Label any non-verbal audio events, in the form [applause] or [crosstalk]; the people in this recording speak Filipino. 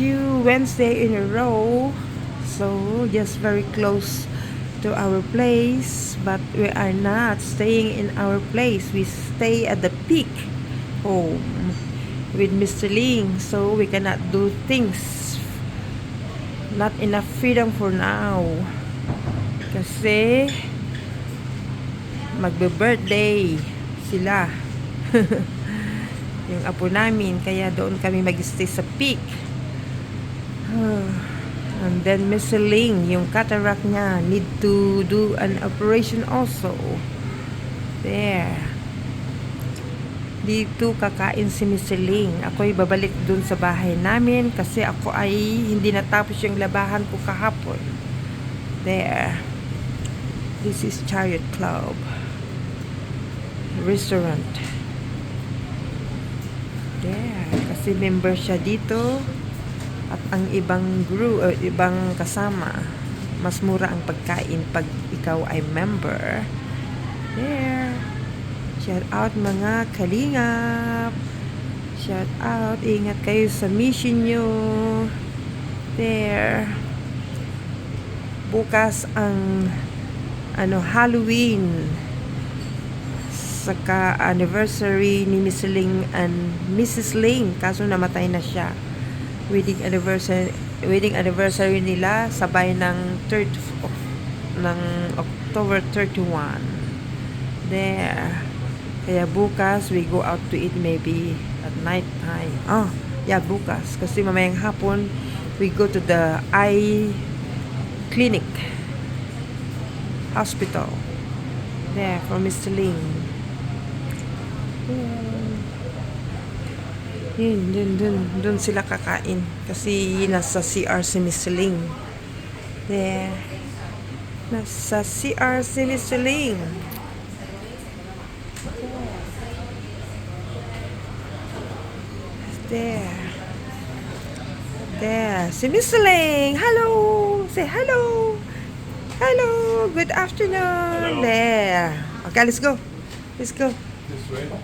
two Wednesday in a row. So just very close to our place, but we are not staying in our place. We stay at the peak home with Mr. Ling, so we cannot do things. Not enough freedom for now. Kasi magbe-birthday sila. [laughs] yung apo namin, kaya doon kami mag-stay sa peak. And then Miss Ling, yung cataract niya, need to do an operation also. There. Dito kakain si Miss Ling. Ako'y babalik dun sa bahay namin kasi ako ay hindi natapos yung labahan ko kahapon. There. This is Chariot Club. Restaurant. There. Kasi member siya dito. At ang ibang group, uh, ibang kasama, mas mura ang pagkain pag ikaw ay member. There. Shout out mga kalingap. Shout out. Ingat kayo sa mission nyo. There. Bukas ang ano Halloween saka anniversary ni Miss Ling and Mrs. Ling kaso namatay na siya wedding anniversary wedding anniversary nila sabay ng 3rd of, ng October 31 there. Kaya bukas we go out to eat maybe at night time. Oh yeah bukas. Kasi mamayang hapon we go to the eye clinic hospital. There for Mr. Ling yun, dun, dun, dun sila kakain. Kasi nasa CR si Miss Ling. There. Nasa CR si Miss Ling. There. There. Si Miss Ling. Hello. Say hello. Hello. Good afternoon. There. Okay, let's go. Let's go. This way.